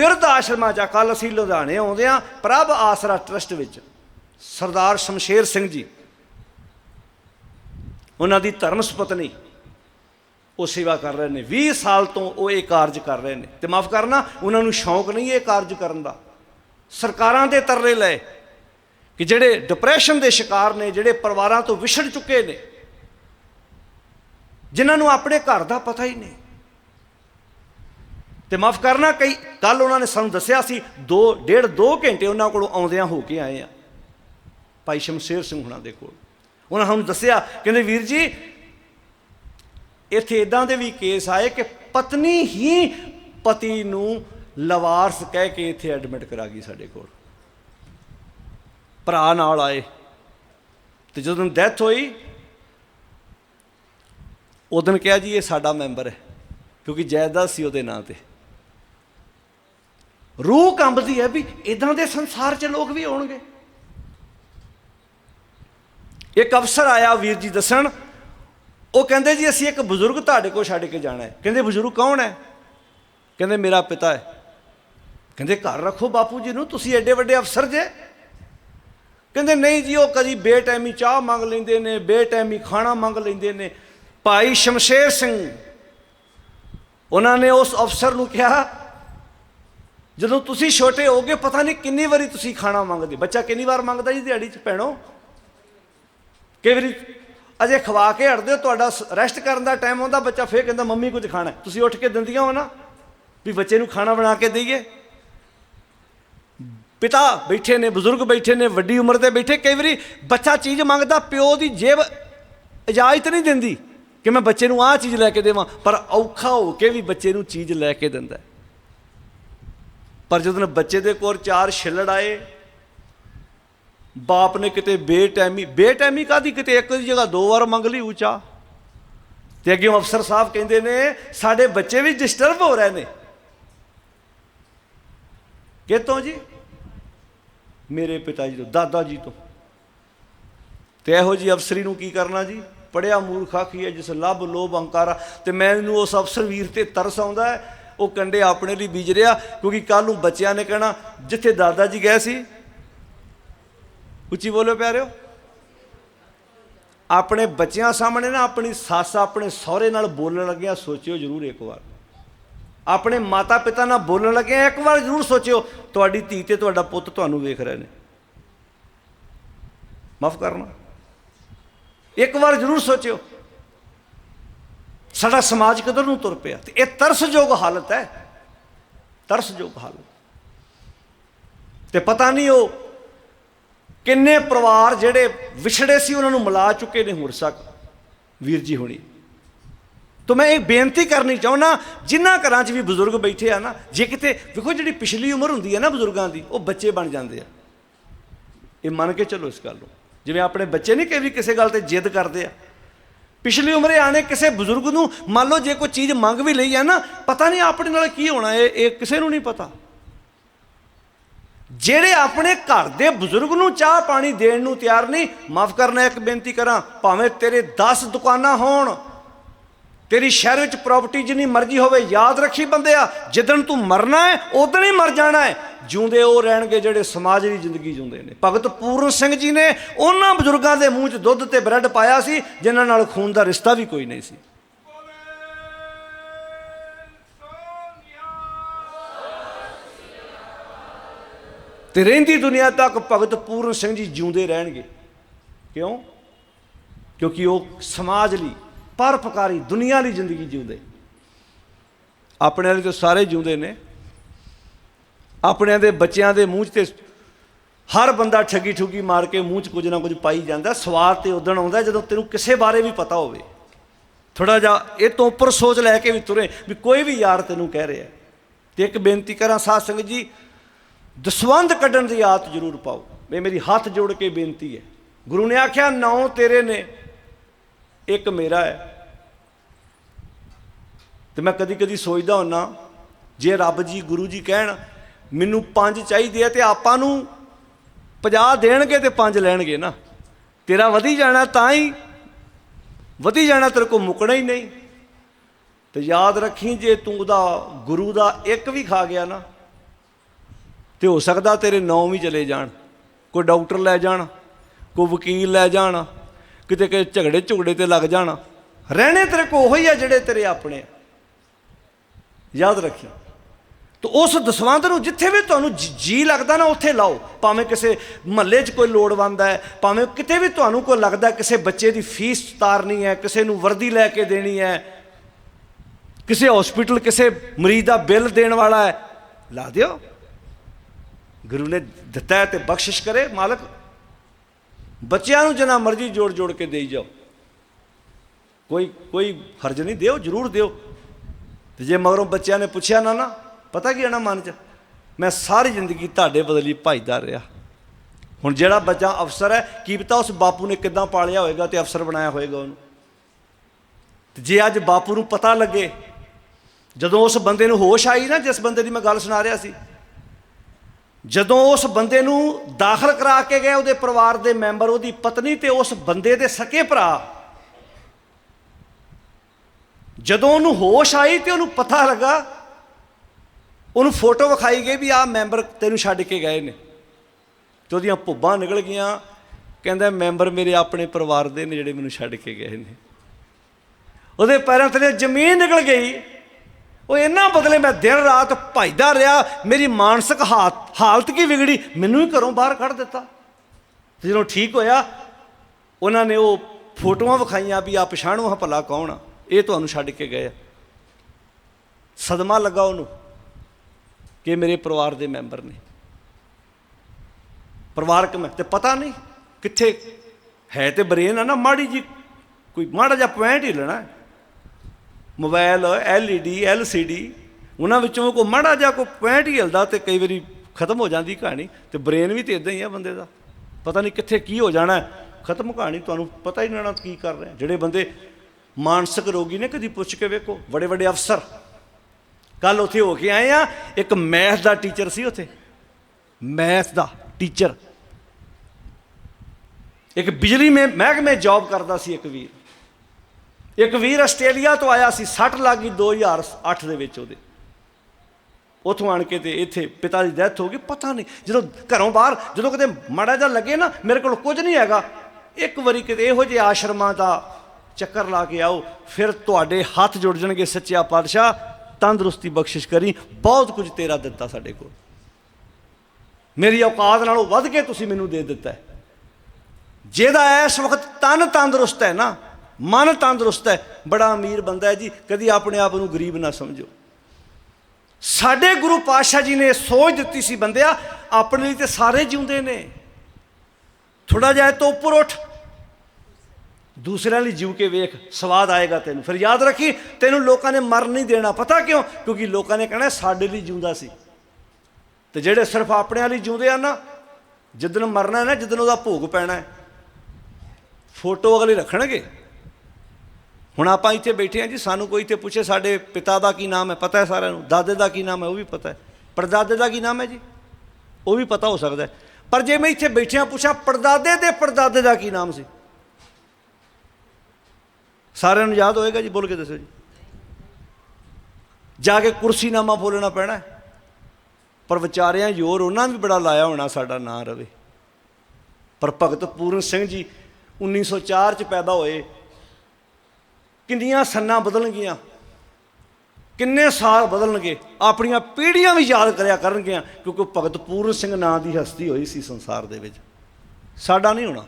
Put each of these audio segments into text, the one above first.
ਬਿਰਧ ਆਸ਼ਰਮਾਂ ਚ ਕੱਲ ਅਸੀਂ ਲੁਧਿਆਣੇ ਆਉਂਦੇ ਆ ਪ੍ਰਭ ਆਸਰਾ ਟਰਸਟ ਵਿੱਚ। ਸਰਦਾਰ ਸ਼ਮਸ਼ੇਰ ਸਿੰਘ ਜੀ, ਉਹਨਾਂ ਦੀ ਧਰਮ ਸੁਪਤਨੀ, ਉਹ ਸੇਵਾ ਕਰ ਰਹੇ ਨੇ। 20 ਸਾਲ ਤੋਂ ਉਹ ਇਹ ਕਾਰਜ ਕਰ ਰਹੇ ਨੇ। ਤੇ ਮਾਫ ਕਰਨਾ, ਉਹਨਾਂ ਨੂੰ ਸ਼ੌਂਕ ਨਹੀਂ ਇਹ ਕਾਰਜ ਕਰਨ ਦਾ। ਸਰਕਾਰਾਂ ਦੇ ਤਰਲੇ ਲਏ ਕਿ ਜਿਹੜੇ ਡਿਪਰੈਸ਼ਨ ਦੇ ਸ਼ਿਕਾਰ ਨੇ, ਜਿਹੜੇ ਪਰਿਵਾਰਾਂ ਤੋਂ ਵਿਛੜ ਚੁੱਕੇ ਨੇ, ਜਿਨ੍ਹਾਂ ਨੂੰ ਆਪਣੇ ਘਰ ਦਾ ਪਤਾ ਹੀ ਨਹੀਂ। ਤੇ ਮਾਫ ਕਰਨਾ, ਕਈ ਕੱਲ ਉਹਨਾਂ ਨੇ ਸਾਨੂੰ ਦੱਸਿਆ ਸੀ 2 ਡੇਢ 2 ਘੰਟੇ ਉਹਨਾਂ ਕੋਲੋਂ ਆਉਂਦਿਆਂ ਹੋ ਕੇ ਆਏ ਆ। ਭਾਈ ਸ਼ਮਸ਼ੇਰ ਸਿੰਘ ਹੁਣਾਂ ਦੇ ਕੋਲ। ਉਹਨਾਂ ਸਾਨੂੰ ਦੱਸਿਆ, ਕਹਿੰਦੇ ਵੀਰ ਜੀ, ਇੱਥੇ ਇਦਾਂ ਦੇ ਵੀ ਕੇਸ ਆਏ ਕਿ ਪਤਨੀ ਹੀ ਪਤੀ ਨੂੰ ਲਵਾਰਸ ਕਹਿ ਕੇ ਇੱਥੇ ਐਡਮਿਟ ਕਰਾ ਗਈ ਸਾਡੇ ਕੋਲ। ਭਰਾ ਨਾਲ ਆਏ। ਤੇ ਜਦੋਂ ਡੈਥ ਹੋਈ ਉਦੋਂ ਕਿਹਾ ਜੀ, ਇਹ ਸਾਡਾ ਮੈਂਬਰ ਹੈ, ਕਿਉਂਕਿ ਜਾਇਦਾਦ ਸੀ ਉਹਦੇ ਨਾਂ ਤੇ। ਰੂਹ ਕੰਬਦੀ ਹੈ ਵੀ ਇਦਾਂ ਦੇ ਸੰਸਾਰ 'ਚ ਲੋਕ ਵੀ ਹੋਣਗੇ ਇੱਕ ਅਫਸਰ ਆਇਆ ਵੀਰ ਜੀ ਦੱਸਣ, ਉਹ ਕਹਿੰਦੇ ਜੀ ਅਸੀਂ ਇੱਕ ਬਜ਼ੁਰਗ ਤੁਹਾਡੇ ਕੋਲ ਛੱਡ ਕੇ ਜਾਣਾ ਹੈ। ਕਹਿੰਦੇ ਬਜ਼ੁਰਗ ਕੌਣ ਹੈ? ਕਹਿੰਦੇ ਮੇਰਾ ਪਿਤਾ ਹੈ। ਕਹਿੰਦੇ ਘਰ ਰੱਖੋ ਬਾਪੂ ਜੀ ਨੂੰ, ਤੁਸੀਂ ਐਡੇ ਵੱਡੇ ਅਫਸਰ ਜੇ। ਕਹਿੰਦੇ ਨਹੀਂ ਜੀ, ਉਹ ਕਦੀ ਬੇਟੈਮੀ ਚਾਹ ਮੰਗ ਲੈਂਦੇ ਨੇ ਬੇਟੈਮੀ ਖਾਣਾ ਮੰਗ ਲੈਂਦੇ ਨੇ। ਭਾਈ ਸ਼ਮਸ਼ੇਰ ਸਿੰਘ, ਉਹਨਾਂ ਨੇ ਉਸ ਅਫਸਰ ਨੂੰ ਕਿਹਾ ਜਦੋਂ ਤੁਸੀਂ ਛੋਟੇ ਹੋਗੇ ਪਤਾ ਨਹੀਂ ਕਿੰਨੀ ਵਾਰੀ ਤੁਸੀਂ ਖਾਣਾ ਮੰਗਦੇ। ਬੱਚਾ ਕਿੰਨੀ ਵਾਰ ਮੰਗਦਾ ਜੀ ਦਿਹਾੜੀ 'ਚ, ਭੈਣੋ? ਕਈ ਵਾਰੀ ਅਜੇ ਖਵਾ ਕੇ ਹਟਦੇ ਹੋ, ਤੁਹਾਡਾ ਰੈਸਟ ਕਰਨ ਦਾ ਟਾਈਮ ਆਉਂਦਾ, ਬੱਚਾ ਫੇਰ ਕਹਿੰਦਾ, ਮੰਮੀ, ਕੁਝ ਖਾਣਾ ਤੁਸੀਂ ਉੱਠ ਕੇ ਦਿੰਦੀਆਂ ਹੋ ਨਾ, ਵੀ ਬੱਚੇ ਨੂੰ ਖਾਣਾ ਬਣਾ ਕੇ ਦਈਏ। ਪਿਤਾ ਬੈਠੇ ਨੇ, ਬਜ਼ੁਰਗ ਬੈਠੇ ਨੇ, ਵੱਡੀ ਉਮਰ ਦੇ ਬੈਠੇ, ਕਈ ਵਾਰੀ ਬੱਚਾ ਚੀਜ਼ ਮੰਗਦਾ, ਪਿਓ ਦੀ ਜੇਬ ਇਜਾਜ਼ਤ ਨਹੀਂ ਦਿੰਦੀ, ਕਿ ਮੈਂ ਬੱਚੇ ਨੂੰ ਆਹ ਚੀਜ਼ ਲੈ ਕੇ ਦੇਵਾਂ, ਪਰ ਔਖਾ ਹੋ ਕੇ ਵੀ ਬੱਚੇ ਨੂੰ ਚੀਜ਼ ਲੈ ਕੇ ਦਿੰਦਾ ਪਰ ਜਦੋਂ ਬੱਚੇ ਦੇ ਕੋਲ ਚਾਰ ਛਿੱਲੜ ਆਏ, ਬਾਪ ਨੇ ਕਿਤੇ ਬੇਟੈਮੀ ਬੇਟੈਮੀ ਕਾਦੀ ਕਿਤੇ? ਇੱਕ ਦੀ ਜਗ੍ਹਾ ਦੋ ਵਾਰ ਮੰਗ ਲਈ ਉੱਚਾ। ਤੇ ਅੱਗੇ ਅਫਸਰ ਸਾਹਿਬ ਕਹਿੰਦੇ ਨੇ, ਸਾਡੇ ਬੱਚੇ ਵੀ ਡਿਸਟਰਬ ਹੋ ਰਹੇ ਨੇ। ਕਿਤੋਂ ਜੀ? ਮੇਰੇ ਪਿਤਾ ਜੀ ਤੋਂ, ਦਾਦਾ ਜੀ ਤੋਂ। ਤੇ ਇਹੋ ਜੀ ਅਫਸਰੀ ਨੂੰ ਕੀ ਕਰਨਾ ਜੀ? ਪੜਿਆ ਮੂਰਖਾ ਕੀ ਹੈ, ਜਿਸ ਲੱਭ ਲੋਭ ਅੰਕਾਰਾ ਤੇ ਮੈਨੂੰ ਉਸ ਅਫਸਰ ਵੀਰ ਤੇ ਤਰਸ ਆਉਂਦਾ ਹੈ। ਉਹ ਕੰਡੇ ਆਪਣੇ ਲਈ ਬੀਜ ਰਿਹਾ, ਕਿਉਂਕਿ ਕੱਲ ਨੂੰ ਬੱਚਿਆਂ ਨੇ ਕਹਿਣਾ, ਜਿੱਥੇ ਦਾਦਾ ਜੀ ਗਏ ਸੀ। ਉੱਚੀ ਬੋਲੋ ਪਿਆਰਿਓ। ਆਪਣੇ ਬੱਚਿਆਂ ਸਾਹਮਣੇ ਨਾ ਆਪਣੀ ਸੱਸ ਆਪਣੇ ਸਹੁਰੇ ਨਾਲ ਬੋਲਣ ਲੱਗਿਆ, ਸੋਚਿਓ ਜ਼ਰੂਰ ਇੱਕ ਵਾਰ। ਆਪਣੇ ਮਾਤਾ ਪਿਤਾ ਨਾਲ ਬੋਲਣ ਲੱਗਿਆ, ਇੱਕ ਵਾਰ ਜ਼ਰੂਰ ਸੋਚਿਓ, ਤੁਹਾਡੀ ਧੀ ਤੇ ਤੁਹਾਡਾ ਪੁੱਤ ਤੁਹਾਨੂੰ ਵੇਖ ਰਹੇ ਨੇ। ਮਾਫ ਕਰਨਾ। ਇੱਕ ਵਾਰ ਜ਼ਰੂਰ ਸੋਚਿਓ। ਸਾਡਾ ਸਮਾਜ ਕਿੱਧਰ ਨੂੰ ਤੁਰ ਪਿਆ? ਤੇ ਇਹ ਤਰਸਯੋਗ ਹਾਲਤ ਹੈ। ਤਰਸਯੋਗ ਹਾਲਤ। ਤੇ ਪਤਾ ਨਹੀਂ ਉਹ ਕਿੰਨੇ ਪਰਿਵਾਰ ਜਿਹੜੇ ਵਿਛੜੇ ਸੀ, ਉਹਨਾਂ ਨੂੰ ਮਿਲਾ ਚੁੱਕੇ ਨੇ ਹੁਣ ਤੱਕ ਵੀਰ ਜੀ ਹੋਣੀ। ਤਾਂ ਮੈਂ ਇਹ ਬੇਨਤੀ ਕਰਨੀ ਚਾਹੁੰਦਾ ਜਿਨ੍ਹਾਂ ਘਰਾਂ 'ਚ ਵੀ ਬਜ਼ੁਰਗ ਬੈਠੇ ਆ ਨਾ, ਜੇ ਕਿਤੇ ਵੇਖੋ ਜਿਹੜੀ ਪਿਛਲੀ ਉਮਰ ਹੁੰਦੀ ਹੈ ਨਾ ਬਜ਼ੁਰਗਾਂ ਦੀ, ਉਹ ਬੱਚੇ ਬਣ ਜਾਂਦੇ ਆ। ਇਹ ਮੰਨ ਕੇ ਚੱਲੋ ਇਸ ਗੱਲ ਨੂੰ। ਜਿਵੇਂ ਆਪਣੇ ਬੱਚੇ ਨਹੀਂ ਕਈ ਵੀ ਕਿਸੇ ਗੱਲ ਤੇ ਜਿੱਦ ਕਰਦੇ ਆ। ਪਿਛਲੀ ਉਮਰੇ ਆਣੇ ਕਿਸੇ ਬਜ਼ੁਰਗ ਨੂੰ ਮੰਨ ਲਓ ਜੇ ਕੋਈ ਚੀਜ਼ ਮੰਗ ਵੀ ਲਈ ਹੈ ਨਾ, ਪਤਾ ਨਹੀਂ ਆਪਣੇ ਨਾਲ ਕੀ ਹੋਣਾ, ਇਹ ਇਹ ਕਿਸੇ ਨੂੰ ਨਹੀਂ ਪਤਾ। ਜਿਹੜੇ ਆਪਣੇ ਘਰ ਦੇ ਬਜ਼ੁਰਗ ਨੂੰ ਚਾਹ ਪਾਣੀ ਦੇਣ ਨੂੰ ਤਿਆਰ ਨਹੀਂ, ਮਾਫ ਕਰਨਾ ਇੱਕ ਬੇਨਤੀ ਕਰਾਂ, ਭਾਵੇਂ ਤੇਰੇ 10 ਦੁਕਾਨਾਂ ਹੋਣ ਤੇਰੀ ਸ਼ਹਿਰ ਵਿੱਚ ਪ੍ਰਾਪਰਟੀ ਜਿੰਨੀ ਮਰਜ਼ੀ ਹੋਵੇ, ਯਾਦ ਰੱਖੀ ਬੰਦਿਆ ਜਿੱਦਣ ਤੂੰ ਮਰਨਾ ਹੈ ਉਦੋਂ ਹੀ ਮਰ ਜਾਣਾ ਹੈ। ਜਿਉਂਦੇ ਉਹ ਰਹਿਣਗੇ ਜਿਹੜੇ ਸਮਾਜ ਦੀ ਜ਼ਿੰਦਗੀ ਜਿਉਂਦੇ ਨੇ। ਭਗਤ ਪੂਰਨ ਸਿੰਘ ਜੀ ਨੇ ਉਹਨਾਂ ਬਜ਼ੁਰਗਾਂ ਦੇ ਮੂੰਹ 'ਚ ਦੁੱਧ ਤੇ ਬ੍ਰੈਡ ਪਾਇਆ ਸੀ, ਜਿਨ੍ਹਾਂ ਨਾਲ ਖੂਨ ਦਾ ਰਿਸ਼ਤਾ ਵੀ ਕੋਈ ਨਹੀਂ ਸੀ। ਤੇ ਰਹਿੰਦੀ ਦੁਨੀਆ ਤੱਕ ਭਗਤ ਪੂਰਨ ਸਿੰਘ ਜੀ ਜਿਉਂਦੇ ਰਹਿਣਗੇ। ਕਿਉਂ? ਕਿਉਂਕਿ ਉਹ ਸਮਾਜ ਲਈ ਪਰਪਕਾਰੀ ਦੁਨੀਆ ਲਈ ਜ਼ਿੰਦਗੀ ਜਿਉਂਦੇ। ਆਪਣੇ ਵਾਲੇ ਤਾਂ ਸਾਰੇ ਜਿਉਂਦੇ ਨੇ, ਆਪਣਿਆਂ ਦੇ ਬੱਚਿਆਂ ਦੇ ਮੂੰਹ 'ਚ ਤੇ ਹਰ ਬੰਦਾ ਠੱਗੀ ਠੁੱਗੀ ਮਾਰ ਕੇ ਮੂੰਹ 'ਚ ਕੁਝ ਨਾ ਕੁਝ ਪਾਈ ਜਾਂਦਾ, ਸਵਾਦ ਤੇ ਉਦਣ ਆਉਂਦਾ ਜਦੋਂ ਤੈਨੂੰ ਕਿਸੇ ਬਾਰੇ ਵੀ ਪਤਾ ਹੋਵੇ। ਥੋੜਾ ਜਿਹਾ ਇਹ ਤੋਂ ਉੱਪਰ ਸੋਚ ਲੈ ਕੇ ਵੀ ਤੁਰੇ ਵੀ ਕੋਈ ਵੀ ਯਾਰ ਤੈਨੂੰ ਕਹਿ ਰਿਹਾ ਤੇ ਇੱਕ ਬੇਨਤੀ ਕਰਾਂ ਸਾਧ ਸੰਗਤ ਜੀ ਦਸਵੰਦ ਕੱਢਣ ਦੀ ਆਦਤ ਜ਼ਰੂਰ ਪਾਓ। ਇਹ ਮੇਰੀ ਹੱਥ ਜੋੜ ਕੇ ਬੇਨਤੀ ਹੈ। ਗੁਰੂ ਨੇ ਆਖਿਆ, ਨੌ ਤੇਰੇ ਨੇ, ਇੱਕ ਮੇਰਾ ਹੈ। ਤੇ ਮੈਂ ਕਦੀ ਕਦੀ ਸੋਚਦਾ ਹੁੰਨਾ, ਜੇ ਰੱਬ ਜੀ, ਗੁਰੂ ਜੀ ਕਹਿਣ, ਮੈਨੂੰ ਪੰਜ ਚਾਹੀਦੇ ਆ ਤੇ ਆਪਾਂ ਨੂੰ 50 ਦੇਣਗੇ ਤੇ ਪੰਜ ਲੈਣਗੇ ਨਾ। ਤੇਰਾ ਵਧੀ ਜਾਣਾ ਤਾਂ ਹੀ ਵਧੀ ਜਾਣਾ, ਤੇਰੇ ਕੋ ਮੁਕਣਾ ਹੀ ਨਹੀਂ। ਤੇ ਯਾਦ ਰੱਖੀ, ਜੇ ਤੂੰ ਉਹਦਾ ਗੁਰੂ ਦਾ ਇੱਕ ਵੀ ਖਾ ਗਿਆ ਨਾ, ਤੇ ਹੋ ਸਕਦਾ ਤੇਰੇ ਨੌ ਵੀ ਚਲੇ ਜਾਣ। ਕੋਈ ਡਾਕਟਰ ਲੈ ਜਾਣ, ਕੋਈ ਵਕੀਲ ਲੈ ਜਾਣ, ਕਿਤੇ ਕਿ ਝਗੜੇ ਝੁਗੜੇ ਤੇ ਲੱਗ ਜਾਣ। ਰਹਿਣੇ ਤੇਰੇ ਕੋ ਉਹੀ ਆ ਜਿਹੜੇ ਤੇਰੇ ਆਪਣੇ ਆ। ਯਾਦ ਰੱਖੀ ਤੋ ਉਸ ਦਸਵੰਧ ਨੂੰ ਜਿੱਥੇ ਵੀ ਤੁਹਾਨੂੰ ਜੀ- ਲੱਗਦਾ ਨਾ, ਉੱਥੇ ਲਾਓ। ਭਾਵੇਂ ਕਿਸੇ ਮਹੱਲੇ 'ਚ ਕੋਈ ਲੋੜਵੰਦ ਹੈ, ਭਾਵੇਂ ਕਿਤੇ ਵੀ ਤੁਹਾਨੂੰ ਕੋਈ ਲੱਗਦਾ ਕਿਸੇ ਬੱਚੇ ਦੀ ਫੀਸ ਤਾਰਨੀ ਹੈ, ਕਿਸੇ ਨੂੰ ਵਰਦੀ ਲੈ ਕੇ ਦੇਣੀ ਹੈ, ਕਿਸੇ ਹਸਪੀਟਲ ਕਿਸੇ ਮਰੀਜ਼ ਦਾ ਬਿੱਲ ਦੇਣ ਵਾਲਾ ਹੈ, ਲਾ ਦਿਓ। ਗੁਰੂ ਨੇ ਦਿੱਤਾ ਹੈ ਤੇ ਬਖਸ਼ਿਸ਼ ਕਰੇ, ਮਾਲਕ। ਬੱਚਿਆਂ ਨੂੰ ਜਿੰਨਾ ਮਰਜ਼ੀ ਜੋੜ ਜੋੜ ਕੇ ਦੇਈ ਜਾਓ। ਕੋਈ ਕੋਈ ਹਰਜ ਨਹੀਂ, ਦਿਓ, ਜਰੂਰ ਦਿਓ। ਤੇ ਜੇ ਮਗਰੋਂ ਬੱਚਿਆਂ ਨੇ ਪੁੱਛਿਆ ਨਾ ਨਾ, ਪਤਾ ਕੀ ਹੈ ਨਾ ਮਨ 'ਚ? ਮੈਂ ਸਾਰੀ ਜ਼ਿੰਦਗੀ ਤੁਹਾਡੇ ਬਦਲੀ ਭਾਈਦਾਰ ਰਿਹਾ। ਹੁਣ ਜਿਹੜਾ ਬੱਚਾ ਅਫਸਰ ਹੈ, ਕੀ ਪਤਾ ਉਸ ਬਾਪੂ ਨੇ ਕਿੱਦਾਂ ਪਾਲਿਆ ਹੋਏਗਾ ਤੇ ਅਫਸਰ ਬਣਾਇਆ ਹੋਏਗਾ ਉਹਨੂੰ। ਤੇ ਜੇ ਅੱਜ ਬਾਪੂ ਨੂੰ ਪਤਾ ਲੱਗੇ, ਜਦੋਂ ਉਸ ਬੰਦੇ ਨੂੰ ਹੋਸ਼ ਆਈ ਨਾ, ਜਿਸ ਬੰਦੇ ਦੀ ਮੈਂ ਗੱਲ ਸੁਣਾ ਰਿਹਾ ਸੀ, ਜਦੋਂ ਉਸ ਬੰਦੇ ਨੂੰ ਦਾਖਲ ਕਰਾ ਕੇ ਗਏ ਉਹਦੇ ਪਰਿਵਾਰ ਦੇ ਮੈਂਬਰ, ਉਹਦੀ ਪਤਨੀ ਤੇ ਉਸ ਬੰਦੇ ਦੇ ਸਕੇ ਭਰਾ ਜਦੋਂ ਉਹਨੂੰ ਹੋਸ਼ ਆਈ ਤੇ ਉਹਨੂੰ ਪਤਾ ਲੱਗਾ, ਉਹਨੂੰ ਫੋਟੋ ਵਿਖਾਈ ਗਈ ਵੀ ਆਹ ਮੈਂਬਰ ਤੈਨੂੰ ਛੱਡ ਕੇ ਗਏ ਨੇ। ਤੇ ਉਹਦੀਆਂ ਭੁੱਬਾਂ ਨਿਕਲ ਗਈਆਂ, ਕਹਿੰਦਾ ਮੈਂਬਰ ਮੇਰੇ ਆਪਣੇ ਪਰਿਵਾਰ ਦੇ ਨੇ ਜਿਹੜੇ ਮੈਨੂੰ ਛੱਡ ਕੇ ਗਏ ਨੇ। ਉਹਦੇ ਪੈਰਾਂ ਥੱਲੇ ਜ਼ਮੀਨ ਨਿਕਲ ਗਈ। ਉਹ ਇੰਨਾ ਬਦਲੇ ਮੈਂ ਦਿਨ ਰਾਤ ਭਜਦਾ ਰਿਹਾ, ਮੇਰੀ ਮਾਨਸਿਕ ਹਾਤ- ਹਾਲਤ ਕੀ ਵਿਗੜੀ, ਮੈਨੂੰ ਹੀ ਘਰੋਂ ਬਾਹਰ ਕੱਢ ਦਿੱਤਾ। ਜਦੋਂ ਠੀਕ ਹੋਇਆ, ਉਹਨਾਂ ਨੇ ਉਹ ਫੋਟੋਆਂ ਵਿਖਾਈਆਂ ਵੀ ਆ ਪਛਾਣੋ ਹਾਂ ਭਲਾ ਕੌਣ ਆ? ਇਹ ਤੁਹਾਨੂੰ ਛੱਡ ਕੇ ਗਏ ਆ। ਸਦਮਾ ਲੱਗਾ ਉਹਨੂੰ ਕਿ ਮੇਰੇ ਪਰਿਵਾਰ ਦੇ ਮੈਂਬਰ ਨੇ। ਪਰਿਵਾਰਕ ਮੈਂ ਤੇ ਪਤਾ ਨਹੀਂ ਕਿੱਥੇ ਹੈ ਤੇ ਬਰੇਨ ਆ ਨਾ, ਮਾੜੀ ਜੀ ਕੋਈ ਮਾੜਾ ਜਿਹਾ ਪੁਆਇੰਟ ਹੀ ਲੈਣਾ। ਹੈ। ਮੋਬਾਈਲ ਐਲਈਡੀ ਐਲਸੀਡੀ ਉਹਨਾਂ ਵਿੱਚੋਂ ਕੋਈ ਮਾੜਾ ਜਿਹਾ ਕੋਈ ਪੁਆਇੰਟ ਹੀ ਹਿਲਦਾ ਤੇ ਕਈ ਵਾਰੀ ਖਤਮ ਹੋ ਜਾਂਦੀ ਕਹਾਣੀ। ਤੇ ਬ੍ਰੇਨ ਵੀ ਤੇ ਇਦਾਂ ਹੀ ਆ ਬੰਦੇ ਦਾ। ਪਤਾ ਨਹੀਂ ਕਿੱਥੇ ਕੀ ਹੋ ਜਾਣਾ। ਖਤਮ ਕਹਾਣੀ ਤੁਹਾਨੂੰ ਪਤਾ ਹੀ ਨਹੀਂ ਰਹਿਣਾ ਕੀ ਕਰ ਰਹੇ ਜਿਹੜੇ ਬੰਦੇ ਮਾਨਸਿਕ ਰੋਗੀ ਨੇ ਕਦੀ ਪੁੱਛ ਕੇ ਵੇਖੋ ਬੜੇ ਵੱਡੇ ਅਫਸਰ। ਕੱਲ ਉੱਥੇ ਹੋ ਕੇ ਆਏ ਆ, ਇੱਕ ਮੈਥ ਦਾ ਟੀਚਰ ਸੀ ਉੱਥੇ। ਮੈਥ ਦਾ ਟੀਚਰ। ਇੱਕ ਬਿਜਲੀ ਮੇ ਮਹਿਕਮੇ ਜੌਬ ਕਰਦਾ ਸੀ ਇੱਕ ਵੀਰ। ਇੱਕ ਵੀਰ ਆਸਟ੍ਰੇਲੀਆ ਤੋਂ ਆਇਆ ਸੀ 60 ਲੱਗ ਗਈ 2008 ਦੇ ਵਿੱਚ ਉਹਦੇ। ਉਥੋਂ ਆਣ ਕੇ ਤੇ ਇੱਥੇ ਪਿਤਾ ਦੀ ਡੈਥ ਹੋ ਗਈ, ਪਤਾ ਨਹੀਂ। ਜਦੋਂ ਘਰੋਂ ਬਾਹਰ, ਜਦੋਂ ਕਿਤੇ ਮਾੜਾ ਜਿਹਾ ਲੱਗੇ ਨਾ, ਮੇਰੇ ਕੋਲ ਕੁਝ ਨਹੀਂ ਹੈਗਾ। ਇੱਕ ਵਾਰੀ ਕਿਤੇ ਇਹੋ ਜਿਹੇ ਆਸ਼ਰਮਾਂ ਦਾ ਚੱਕਰ ਲਾ ਕੇ ਆਓ, ਫਿਰ ਤੁਹਾਡੇ ਹੱਥ ਜੁੜ ਜਾਣਗੇ ਸੱਚਿਆ ਪਾਤਸ਼ਾਹ, ਤੰਦਰੁਸਤੀ ਬਖਸ਼ਿਸ਼ ਕਰੀ, ਬਹੁਤ ਕੁਝ ਤੇਰਾ ਦਿੱਤਾ ਸਾਡੇ ਕੋਲ। ਮੇਰੀ ਔਕਾਤ ਨਾਲੋਂ ਵੱਧ ਕੇ ਤੁਸੀਂ ਮੈਨੂੰ ਦੇ ਦਿੱਤਾ ਜਿਹਦਾ ਇਸ ਵਕਤ ਤਨ ਤੰਦਰੁਸਤ ਹੈ ਨਾ, ਮਨ ਤੰਦਰੁਸਤ ਹੈ, ਬੜਾ ਅਮੀਰ ਬੰਦਾ ਹੈ ਜੀ, ਕਦੀ ਆਪਣੇ ਆਪ ਨੂੰ ਗਰੀਬ ਨਾ ਸਮਝੋ। ਸਾਡੇ ਗੁਰੂ ਪਾਤਸ਼ਾਹ ਜੀ ਨੇ ਸੋਚ ਦਿੱਤੀ ਸੀ ਬੰਦਿਆ, ਆਪਣੇ ਲਈ ਤੇ ਸਾਰੇ ਜਿਉਂਦੇ ਨੇ। ਥੋੜਾ ਜਿਹਾ ਇਹ ਤੋਂ ਉੱਪਰ ਉੱਠ ਦੂਸਰਿਆਂ ਲਈ ਜੀਵ ਕੇ ਵੇਖ, ਸਵਾਦ ਆਏਗਾ ਤੈਨੂੰ। ਫਿਰ ਯਾਦ ਰੱਖੀ, ਤੈਨੂੰ ਲੋਕਾਂ ਨੇ ਮਰ ਨਹੀਂ ਦੇਣਾ। ਪਤਾ ਕਿਉਂ? ਕਿਉਂਕਿ ਲੋਕਾਂ ਨੇ ਕਹਿਣਾ, ਸਾਡੇ ਲਈ ਜਿਉਂਦਾ ਸੀ। ਤੇ ਜਿਹੜੇ ਸਿਰਫ ਆਪਣਿਆਂ ਲਈ ਜਿਉਂਦੇ ਆ ਨਾ, ਜਿੱਦਣ ਮਰਨਾ ਨਾ, ਜਿੱਦਣ ਉਹਦਾ ਭੋਗ ਪੈਣਾ ਹੈ। ਫੋਟੋ ਅਗਲੇ ਰੱਖਣਗੇ। ਹੁਣ ਆਪਾਂ ਇੱਥੇ ਬੈਠੇ ਹਾਂ ਜੀ, ਸਾਨੂੰ ਕੋਈ ਇੱਥੇ ਪੁੱਛੇ, ਸਾਡੇ ਪਿਤਾ ਦਾ ਕੀ ਨਾਮ ਹੈ? ਪਤਾ ਹੈ ਸਾਰਿਆਂ ਨੂੰ। ਦਾਦੇ ਦਾ ਕੀ ਨਾਮ ਹੈ? ਉਹ ਵੀ ਪਤਾ ਹੈ। ਪੜਦਾਦੇ ਦਾ ਕੀ ਨਾਮ ਹੈ ਜੀ? ਉਹ ਵੀ ਪਤਾ ਹੋ ਸਕਦਾ ਪਰ ਜੇ ਮੈਂ ਇੱਥੇ ਬੈਠਿਆਂ ਪੁੱਛਾਂ, ਪੜਦਾਦੇ ਦੇ ਪੜਦਾਦੇ ਦਾ ਕੀ ਨਾਮ ਸੀ? ਸਾਰਿਆਂ ਨੂੰ ਯਾਦ ਹੋਏਗਾ ਜੀ, ਬੋਲ ਕੇ ਦੱਸੋ ਜੀ। ਜਾ ਕੇ ਕੁਰਸੀਨਾਮਾ ਬੋਲਣਾ ਪੈਣਾ ਪਰ ਵਿਚਾਰਿਆਂ ਜ਼ੋਰ ਉਹਨਾਂ ਵੀ ਬੜਾ ਲਾਇਆ ਹੋਣਾ ਸਾਡਾ ਨਾਂ ਰਵੇ। ਪਰ ਭਗਤ ਪੂਰਨ ਸਿੰਘ ਜੀ 1904 ਚ ਪੈਦਾ ਹੋਏ। ਕਿੰਨੀਆਂ ਸੰਨਾਂ ਬਦਲਣਗੀਆਂ। ਕਿੰਨੇ ਸਾਲ ਬਦਲਣਗੇ। ਆਪਣੀਆਂ ਪੀੜ੍ਹੀਆਂ ਵੀ ਯਾਦ ਕਰਿਆ ਕਰਨਗੀਆਂ। ਕਿਉਂਕਿ ਭਗਤ ਪੂਰਨ ਸਿੰਘ ਨਾਂ ਦੀ ਹਸਤੀ ਹੋਈ ਸੀ ਸੰਸਾਰ ਦੇ ਵਿੱਚ। ਸਾਡਾ ਨਹੀਂ ਹੋਣਾ।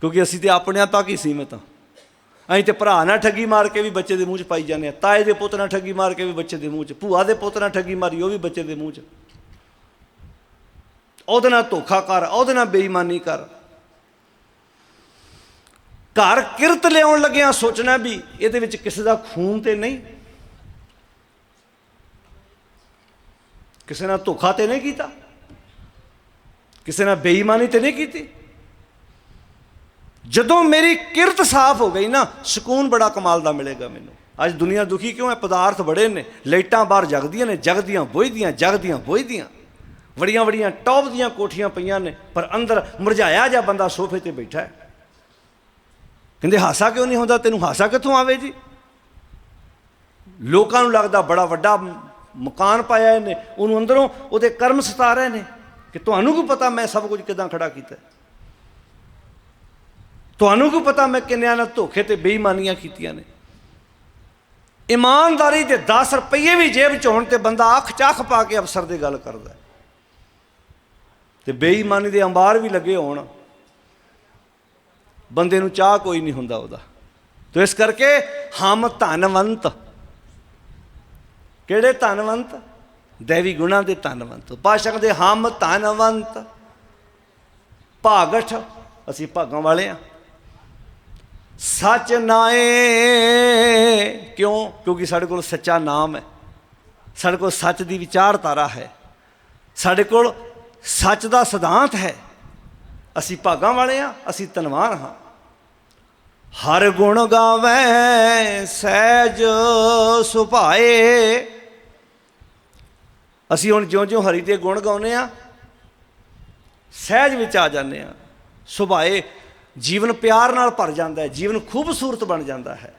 ਕਿਉਂਕਿ ਅਸੀਂ ਤੇ ਆਪਣਿਆਂ ਤੱਕ ਹੀ ਸੀਮਿਤ ਹਾਂ। ਅਸੀਂ ਤੇ ਭਰਾ ਨਾਲ ਠੱਗੀ ਮਾਰ ਕੇ ਵੀ ਬੱਚੇ ਦੇ ਮੂੰਹ 'ਚ ਪਾਈ ਜਾਂਦੇ ਆ ਤਾਏ ਦੇ ਪੁੱਤ ਨਾਲ ਠੱਗੀ ਮਾਰ ਕੇ ਵੀ ਬੱਚੇ ਦੇ ਮੂੰਹ 'ਚ। ਭੂਆ ਦੇ ਪੁੱਤ ਨਾਲ ਠੱਗੀ ਮਾਰੀ, ਉਹ ਵੀ ਬੱਚੇ ਦੇ ਮੂੰਹ 'ਚ। ਉਹਦੇ ਨਾਲ ਧੋਖਾ ਕਰ, ਉਹਦੇ ਨਾਲ ਬੇਈਮਾਨੀ ਕਰ। ਘਰ ਕਿਰਤ ਲਿਆਉਣ ਲੱਗਿਆ ਸੋਚਣਾ ਵੀ ਇਹਦੇ ਵਿੱਚ ਕਿਸੇ ਦਾ ਖੂਨ ਤੇ ਨਹੀਂ। ਕਿਸੇ ਨਾਲ ਧੋਖਾ ਤੇ ਨਹੀਂ ਕੀਤਾ। ਕਿਸੇ ਨਾਲ ਬੇਈਮਾਨੀ ਤੇ ਨਹੀਂ ਕੀਤੀ। ਜਦੋਂ ਮੇਰੀ ਕਿਰਤ ਸਾਫ਼ ਹੋ ਗਈ ਨਾ, ਸਕੂਨ ਬੜਾ ਕਮਾਲ ਦਾ ਮਿਲੇਗਾ ਮੈਨੂੰ। ਅੱਜ ਦੁਨੀਆ ਦੁਖੀ ਕਿਉਂ ਹੈ? ਪਦਾਰਥ ਬੜੇ ਨੇ, ਲਾਈਟਾਂ ਬਾਹਰ ਜਗਦੀਆਂ ਨੇ, ਜਗਦੀਆਂ ਬੁਝਦੀਆਂ ਜਗਦੀਆਂ ਬੁਝਦੀਆਂ ਵੱਡੀਆਂ ਵੱਡੀਆਂ ਟੌਪ ਦੀਆਂ ਕੋਠੀਆਂ ਪਈਆਂ ਨੇ, ਪਰ ਅੰਦਰ ਮੁਰਝਾਇਆ ਜਿਹਾ ਬੰਦਾ ਸੋਫੇ ਤੇ ਬੈਠਾ ਹੈ। ਕਹਿੰਦੇ, ਹਾਸਾ ਕਿਉਂ ਨਹੀਂ ਹੁੰਦਾ? ਤੈਨੂੰ ਹਾਸਾ ਕਿੱਥੋਂ ਆਵੇ ਜੀ? ਲੋਕਾਂ ਨੂੰ ਲੱਗਦਾ ਬੜਾ ਵੱਡਾ ਮਕਾਨ ਪਾਇਆ ਇਹਨੇ। ਉਹਨੂੰ ਅੰਦਰੋਂ ਉਹਦੇ ਕਰਮ ਸਤਾ ਰਹੇ ਨੇ ਕਿ ਤੁਹਾਨੂੰ ਕੀ ਪਤਾ ਮੈਂ ਸਭ ਕੁਝ ਕਿਦਾਂ ਖੜਾ ਕੀਤਾ ਤੁਹਾਨੂੰ ਕੀ ਪਤਾ ਮੈਂ ਕਿੰਨਿਆਂ ਨਾਲ ਧੋਖੇ ਤੇ ਬੇਈਮਾਨੀਆਂ ਕੀਤੀਆਂ ਨੇ? ਇਮਾਨਦਾਰੀ ਦੇ 10 ਰੁਪਏ ਵੀ ਜੇਬ ਚ ਹੋਣ ਤੇ ਬੰਦਾ ਅੱਖ ਚਾਖ ਪਾ ਕੇ ਅਫਸਰ ਦੀ ਗੱਲ ਕਰਦਾ ਹੈ। ਤੇ ਬੇਈਮਾਨੀ ਦੇ ਅੰਬਾਰ ਵੀ ਲੱਗੇ ਹੋਣ। ਬੰਦੇ ਨੂੰ ਚਾਹ ਕੋਈ ਨਹੀਂ ਹੁੰਦਾ ਉਹਦਾ। ਤੋ ਇਸ ਕਰਕੇ ਹਮ ਧਨਵੰਤ। ਕਿਹੜੇ ਧਨਵੰਤ? ਦੇਵੀ ਗੁਣਾ ਦੇ ਧਨਵੰਤ। ਪਾਸ਼ਕ ਦੇ ਹਮ ਧਨਵੰਤ। ਭਾਗਠ, ਅਸੀਂ ਭਾਗਾਂ ਵਾਲੇ ਆ ਸੱਚ ਨਾਏ ਕਿਉਂ? ਕਿਉਂਕਿ ਸਾਡੇ ਕੋਲ ਸੱਚਾ ਨਾਮ ਹੈ। ਸਾਡੇ ਕੋਲ ਸੱਚ ਦੀ ਵਿਚਾਰਧਾਰਾ ਹੈ। ਸਾਡੇ ਕੋਲ ਸੱਚ ਦਾ ਸਿਧਾਂਤ ਹੈ। ਅਸੀਂ ਭਾਗਾਂ ਵਾਲੇ ਆ ਅਸੀਂ ਧਨਵਾਨ ਹਾਂ। ਹਰ ਗੁਣ ਗਾਵੇ, ਸਹਿਜ ਸੁਭਾਏ। ਅਸੀਂ ਹੁਣ ਜਿਉਂ-ਜਿਉਂ ਹਰੀ ਦੇ ਗੁਣ ਗਾਉਨੇ ਆ ਸਹਿਜ ਵਿੱਚ ਆ ਜਾਂਦੇ ਆ ਸੁਭਾਏ ਜੀਵਨ ਪਿਆਰ ਨਾਲ ਭਰ ਜਾਂਦਾ ਹੈ ਜੀਵਨ ਖੂਬਸੂਰਤ ਬਣ ਜਾਂਦਾ ਹੈ।